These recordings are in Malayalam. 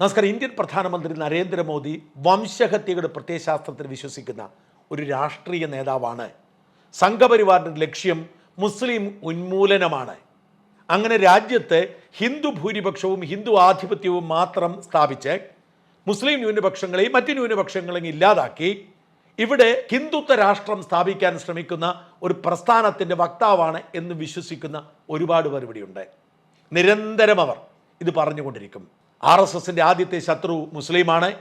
നമസ്കാരം. ഇന്ത്യൻ പ്രധാനമന്ത്രി നരേന്ദ്രമോദി വംശഹത്യയുടെ പ്രത്യയശാസ്ത്രത്തിൽ വിശ്വസിക്കുന്ന ഒരു രാഷ്ട്രീയ നേതാവാണ്. സംഘപരിവാറിന്റെ ലക്ഷ്യം മുസ്ലിം ഉന്മൂലനമാണ്. അങ്ങനെ രാജ്യത്ത് ഹിന്ദു ഭൂരിപക്ഷവും ഹിന്ദു ആധിപത്യവും മാത്രം സ്ഥാപിച്ച് മുസ്ലിം ന്യൂനപക്ഷങ്ങളെയും മറ്റ് ന്യൂനപക്ഷങ്ങളെയും ഇല്ലാതാക്കി ഇവിടെ ഹിന്ദുത്വ രാഷ്ട്രം സ്ഥാപിക്കാൻ ശ്രമിക്കുന്ന ഒരു പ്രസ്ഥാനത്തിന്റെ വക്താവാണ് എന്ന് വിശ്വസിക്കുന്ന ഒരുപാട് പേർ ഇവിടെയുണ്ട്. നിരന്തരം അവർ ഇത് പറഞ്ഞുകൊണ്ടിരിക്കും. ആർ എസ് എസിന്റെ ആദ്യത്തെ ശത്രു മുസ്ലിമാണ്.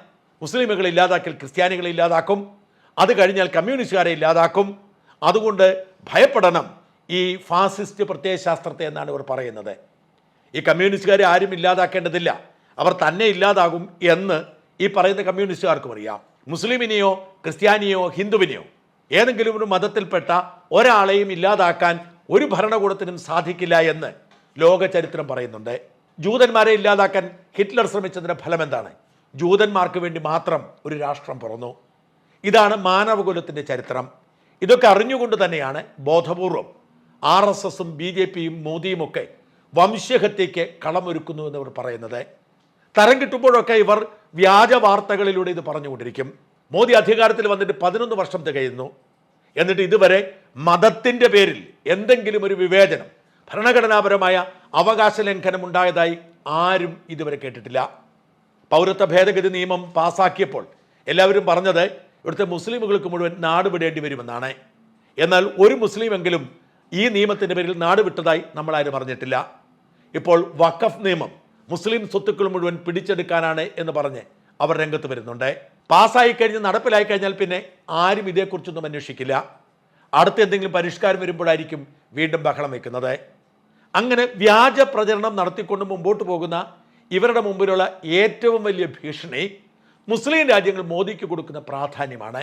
മുസ്ലിമുകളെ ഇല്ലാതാക്കിയാൽ ക്രിസ്ത്യാനികളെ ഇല്ലാതാക്കും. അത് കഴിഞ്ഞാൽ കമ്മ്യൂണിസ്റ്റുകാരെ ഇല്ലാതാക്കും. അതുകൊണ്ട് ഭയപ്പെടണം ഈ ഫാസിസ്റ്റ് പ്രത്യയശാസ്ത്രത്തെ എന്നാണ് ഇവർ പറയുന്നത്. ഈ കമ്മ്യൂണിസ്റ്റുകാരെ ആരും ഇല്ലാതാക്കേണ്ടതില്ല. അവർ തന്നെ ഇല്ലാതാകും എന്ന് ഈ പറയുന്ന കമ്മ്യൂണിസ്റ്റുകാർക്കും അറിയാം. മുസ്ലിമിനെയോ ക്രിസ്ത്യാനിയോ ഹിന്ദുവിനെയോ ഏതെങ്കിലും ഒരു മതത്തിൽപ്പെട്ട ഒരാളെയും ഇല്ലാതാക്കാൻ ഒരു ഭരണകൂടത്തിനും സാധിക്കില്ല എന്ന് ലോകചരിത്രം പറയുന്നുണ്ട്. ജൂതന്മാരെ ഇല്ലാതാക്കാൻ ഹിറ്റ്ലർ ശ്രമിച്ചതിന്റെ ഫലം എന്താണ് ജൂതന്മാർക്ക് വേണ്ടി മാത്രം ഒരു രാഷ്ട്രം പിറന്നു. ഇതാണ് മാനവകുലത്തിന്റെ ചരിത്രം. ഇതൊക്കെ അറിഞ്ഞുകൊണ്ട് തന്നെയാണ് ബോധപൂർവം ആർ എസ് എസും ബി ജെ പിയും മോദിയും ഒക്കെ വംശഹത്യയ്ക്ക് കളമൊരുക്കുന്നു എന്നവർ പറയുന്നത്. തരം കിട്ടുമ്പോഴൊക്കെ ഇവർ വ്യാജ വാർത്തകളിലൂടെ ഇത് പറഞ്ഞുകൊണ്ടിരിക്കും. മോദി അധികാരത്തിൽ വന്നിട്ട് പതിനൊന്ന് വർഷം തികയുന്നു. എന്നിട്ട് ഇതുവരെ മതത്തിന്റെ പേരിൽ എന്തെങ്കിലും ഒരു വിവേചനം ഭരണഘടനാപരമായ അവകാശ ലംഘനം ഉണ്ടായതായി ആരും ഇതുവരെ കേട്ടിട്ടില്ല. പൗരത്വ ഭേദഗതി നിയമം പാസാക്കിയപ്പോൾ എല്ലാവരും പറഞ്ഞത് ഇവിടുത്തെ മുസ്ലിമുകൾക്ക് മുഴുവൻ നാട് വിടേണ്ടി വരുമെന്നാണ്. എന്നാൽ ഒരു മുസ്ലിമെങ്കിലും ഈ നിയമത്തിന്റെ പേരിൽ നാട് വിട്ടതായി നമ്മളാരും അറിഞ്ഞിട്ടില്ല. ഇപ്പോൾ വഖഫ് നിയമം മുസ്ലിം സ്വത്തുക്കൾ മുഴുവൻ പിടിച്ചെടുക്കാനാണ് എന്ന് പറഞ്ഞ് അവർ രംഗത്ത് വരുന്നുണ്ട്. പാസ്സായി കഴിഞ്ഞ് നടപ്പിലായി കഴിഞ്ഞാൽ പിന്നെ ആരും ഇതേക്കുറിച്ചൊന്നും അന്വേഷിക്കില്ല. അടുത്ത എന്തെങ്കിലും പരിഷ്കാരം വരുമ്പോഴായിരിക്കും വീണ്ടും ബഹളം വയ്ക്കുന്നത്. അങ്ങനെ വ്യാജ പ്രചരണം നടത്തിക്കൊണ്ട് മുമ്പോട്ട് പോകുന്ന ഇവരുടെ മുമ്പിലുള്ള ഏറ്റവും വലിയ ഭീഷണി മുസ്ലിം രാജ്യങ്ങൾ മോദിക്ക് കൊടുക്കുന്ന പ്രാധാന്യമാണ്.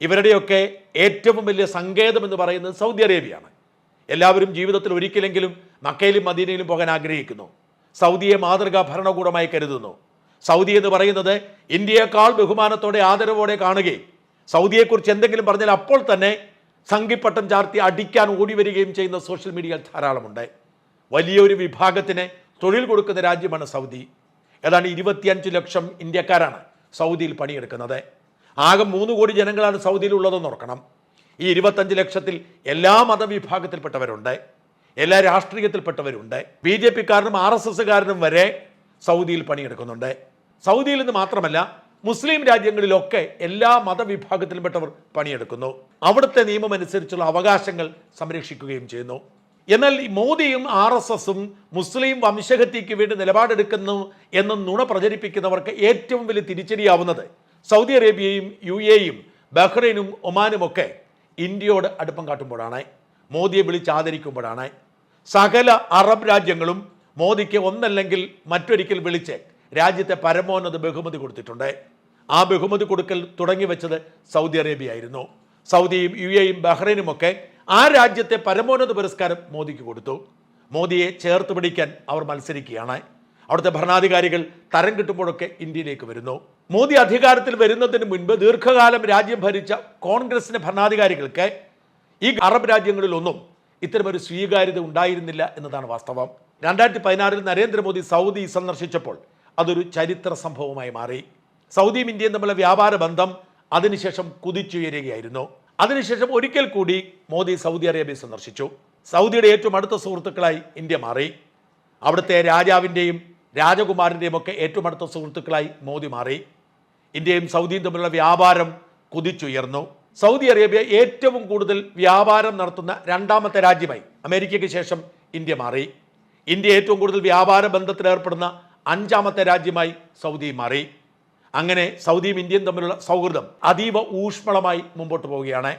ഇവരുടെയൊക്കെ ഏറ്റവും വലിയ സങ്കേതം എന്ന് പറയുന്നത് സൗദി അറേബ്യയാണ്. എല്ലാവരും ജീവിതത്തിൽ ഒരിക്കലെങ്കിലും മക്കയിലും മദീനയിലും പോകാൻ ആഗ്രഹിക്കുന്നു. സൗദിയെ മാതൃകാ ഭരണകൂടമായി കരുതുന്നു. സൗദി എന്ന് പറയുന്നത് ഇന്ത്യയേക്കാൾ ബഹുമാനത്തോടെ ആദരവോടെ കാണുകയും സൗദിയെക്കുറിച്ച് എന്തെങ്കിലും പറഞ്ഞാൽ അപ്പോൾ തന്നെ സംഘിപ്പട്ടം ചാർത്തി അടിക്കാൻ ഓടി വരികയും ചെയ്യുന്ന സോഷ്യൽ മീഡിയയിൽ ധാരാളമുണ്ട്. വലിയൊരു വിഭാഗത്തിന് തൊഴിൽ കൊടുക്കുന്ന രാജ്യമാണ് സൗദി. ഏതാണ്ട് ഇരുപത്തിയഞ്ച് ലക്ഷം ഇന്ത്യക്കാരാണ് സൗദിയിൽ പണിയെടുക്കുന്നത്. ആകെ മൂന്ന് കോടി ജനങ്ങളാണ് സൗദിയിൽ ഉള്ളതെന്ന് ഓർക്കണം. ഈ ഇരുപത്തഞ്ച് ലക്ഷത്തിൽ എല്ലാ മതവിഭാഗത്തിൽപ്പെട്ടവരുണ്ട്. എല്ലാ രാഷ്ട്രീയത്തിൽപ്പെട്ടവരുണ്ട്. ബി ജെ പിക്കാരനും ആർ എസ് എസ്സുകാരനും വരെ സൗദിയിൽ പണിയെടുക്കുന്നുണ്ട്. സൗദിയിൽ നിന്ന് മാത്രമല്ല മുസ്ലിം രാജ്യങ്ങളിലൊക്കെ എല്ലാ മതവിഭാഗത്തിൽപ്പെട്ടവർ പണിയെടുക്കുന്നു. അവിടുത്തെ നിയമം അനുസരിച്ചുള്ള അവകാശങ്ങൾ സംരക്ഷിക്കുകയും ചെയ്യുന്നു. എന്നാൽ മോദിയും ആർ എസ് എസും മുസ്ലിം വംശഹത്യയ്ക്ക് വേണ്ടി നിലപാടെടുക്കുന്നു എന്ന് നുണ പ്രചരിപ്പിക്കുന്നവർക്ക് ഏറ്റവും വലിയ തിരിച്ചടിയാവുന്നത് സൗദി അറേബ്യയും യു എയും ബഹ്റൈനും ഒമാനും ഒക്കെ ഇന്ത്യയോട് അടുപ്പം കാട്ടുമ്പോഴാണ് മോദിയെ വിളിച്ച് ആദരിക്കുമ്പോഴാണ്. സകല അറബ് രാജ്യങ്ങളും മോദിക്ക് ഒന്നല്ലെങ്കിൽ മറ്റൊരിക്കൽ വിളിച്ച് രാജ്യത്തെ പരമോന്നത ബഹുമതി കൊടുത്തിട്ടുണ്ട്. ആ ബഹുമതി കൊടുക്കൽ തുടങ്ങി വെച്ചത് സൗദി അറേബ്യ ആയിരുന്നു. സൗദിയും യു എയും ബഹ്റൈനും ഒക്കെ ആ രാജ്യത്തെ പരമോന്നത പുരസ്കാരം മോദിക്ക് കൊടുത്തു. മോദിയെ ചേർത്ത് പിടിക്കാൻ അവർ മത്സരിക്കുകയാണ്. അവിടുത്തെ ഭരണാധികാരികൾ തരം കിട്ടുമ്പോഴൊക്കെ ഇന്ത്യയിലേക്ക് വരുന്നു. മോദി അധികാരത്തിൽ വരുന്നതിന് മുൻപ് ദീർഘകാലം രാജ്യം ഭരിച്ച കോൺഗ്രസിന്റെ ഭരണാധികാരികൾക്ക് ഈ അറബ് രാജ്യങ്ങളിലൊന്നും ഇത്തരമൊരു സ്വീകാര്യത ഉണ്ടായിരുന്നില്ല എന്നതാണ് വാസ്തവം. രണ്ടായിരത്തി പതിനാറിൽ നരേന്ദ്രമോദി സൗദി സന്ദർശിച്ചപ്പോൾ അതൊരു ചരിത്ര സംഭവമായി മാറി. സൗദിയും ഇന്ത്യയും തമ്മിലുള്ള വ്യാപാര ബന്ധം അതിനുശേഷം കുതിച്ചുയരുകയായിരുന്നു. അതിനുശേഷം ഒരിക്കൽ കൂടി മോദി സൗദി അറേബ്യ സന്ദർശിച്ചു. സൗദിയുടെ ഏറ്റവും അടുത്ത സുഹൃത്തുക്കളായി ഇന്ത്യ മാറി. അവിടുത്തെ രാജാവിന്റെയും രാജകുമാരന്റെയും ഒക്കെ ഏറ്റവും അടുത്ത സുഹൃത്തുക്കളായി മോദി മാറി. ഇന്ത്യയും സൗദിയും തമ്മിലുള്ള വ്യാപാരം കുതിച്ചുയർന്നു. സൗദി അറേബ്യ ഏറ്റവും കൂടുതൽ വ്യാപാരം നടത്തുന്ന രണ്ടാമത്തെ രാജ്യമായി അമേരിക്കയ്ക്ക് ശേഷം ഇന്ത്യ മാറി. ഇന്ത്യ ഏറ്റവും കൂടുതൽ വ്യാപാര ബന്ധത്തിൽ ഏർപ്പെടുന്ന അഞ്ചാമത്തെ രാജ്യമായി സൗദി മാറി. അങ്ങനെ സൗദിയും ഇന്ത്യയും തമ്മിലുള്ള സൗഹൃദം അതീവ ഊഷ്മളമായി മുമ്പോട്ട് പോവുകയാണ്.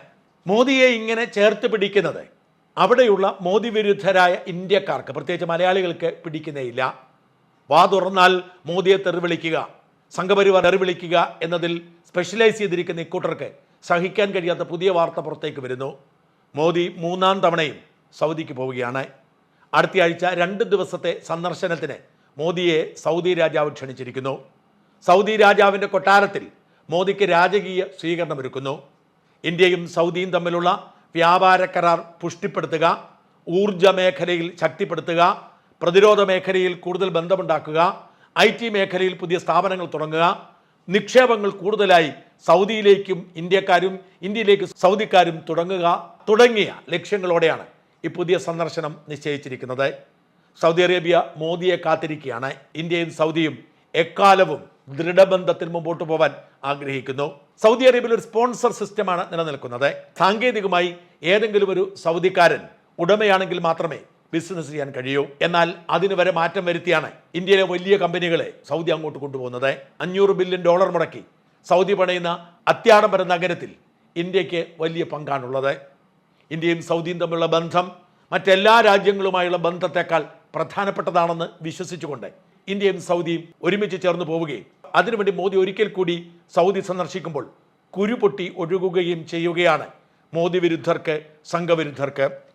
മോദിയെ ഇങ്ങനെ ചേർത്ത് പിടിക്കുന്നത് അവിടെയുള്ള മോദി വിരുദ്ധരായ ഇന്ത്യക്കാർക്ക് പ്രത്യേകിച്ച് മലയാളികൾക്ക് പിടിക്കുന്നേയില്ല വാ തുറന്നാൽ മോദിയെ തെറിവിളിക്കുക സംഘപരിവാർ തെറിവിളിക്കുക എന്നതിൽ സ്പെഷ്യലൈസ് ചെയ്തിരിക്കുന്ന ഇക്കൂട്ടർക്ക് സഹിക്കാൻ കഴിയാത്ത പുതിയ വാർത്ത പുറത്തേക്ക് വരുന്നു. മോദി മൂന്നാം തവണയും സൗദിക്ക് പോവുകയാണ്. അടുത്തയാഴ്ച രണ്ട് ദിവസത്തെ സന്ദർശനത്തിന് മോദിയെ സൗദി രാജാവ് ക്ഷണിച്ചിരിക്കുന്നു. സൗദി രാജാവിന്റെ കൊട്ടാരത്തിൽ മോദിക്ക് രാജകീയ സ്വീകരണം സ്വീകരണമൊരുക്കുന്നു. ഇന്ത്യയും സൗദിയും തമ്മിലുള്ള വ്യാപാര കരാർ പുഷ്ടിപ്പെടുത്തുക ഊർജ മേഖലയിൽ ശക്തിപ്പെടുത്തുക പ്രതിരോധ മേഖലയിൽ കൂടുതൽ ബന്ധമുണ്ടാക്കുക ഐ ടി മേഖലയിൽ പുതിയ സ്ഥാപനങ്ങൾ തുടങ്ങുക. നിക്ഷേപങ്ങൾ കൂടുതലായി സൗദിയിലേക്കും ഇന്ത്യക്കാരും ഇന്ത്യയിലേക്ക് സൗദിക്കാരും തുടങ്ങുക തുടങ്ങിയ ലക്ഷ്യങ്ങളോടെയാണ് ഈ പുതിയ സന്ദർശനം നിശ്ചയിച്ചിരിക്കുന്നത്. സൗദി അറേബ്യ മോദിയെ കാത്തിരിക്കുകയാണ്. ഇന്ത്യയും സൗദിയും എക്കാലവും ദൃഢബന്ധത്തിൽ മുമ്പോട്ട് പോവാൻ ആഗ്രഹിക്കുന്നു. സൗദി അറേബ്യയിൽ ഒരു സ്പോൺസർ സിസ്റ്റമാണ് നിലനിൽക്കുന്നത്. സാങ്കേതികമായി ഏതെങ്കിലും ഒരു സൗദിക്കാരൻ ഉടമയാണെങ്കിൽ മാത്രമേ ബിസിനസ് ചെയ്യാൻ കഴിയൂ. എന്നാൽ അതിന് വരെ മാറ്റം വരുത്തിയാണ് ഇന്ത്യയിലെ വലിയ കമ്പനികളെ സൗദി അങ്ങോട്ട് കൊണ്ടുപോകുന്നത്. അഞ്ഞൂറ് ബില്യൺ ഡോളർ മുടക്കി സൗദി പണയുന്ന അത്യാഡംബര നഗരത്തിൽ ഇന്ത്യയ്ക്ക് വലിയ പങ്കാണുള്ളത്. ഇന്ത്യയും സൗദിയും തമ്മിലുള്ള ബന്ധം മറ്റെല്ലാ രാജ്യങ്ങളുമായുള്ള ബന്ധത്തെക്കാൾ പ്രധാനപ്പെട്ടതാണെന്ന് വിശ്വസിച്ചുകൊണ്ട് ഇന്ത്യയും സൗദിയും ഒരുമിച്ച് ചേർന്ന് പോവുകയും അതിനുവേണ്ടി മോദി ഒരിക്കൽ കൂടി സൗദി സന്ദർശിക്കുമ്പോൾ കുരുപൊട്ടി ഒഴുകുകയും ചെയ്യുകയാണ്. മോദി വിരുദ്ധർക്ക് സംഘവിരുദ്ധർക്ക്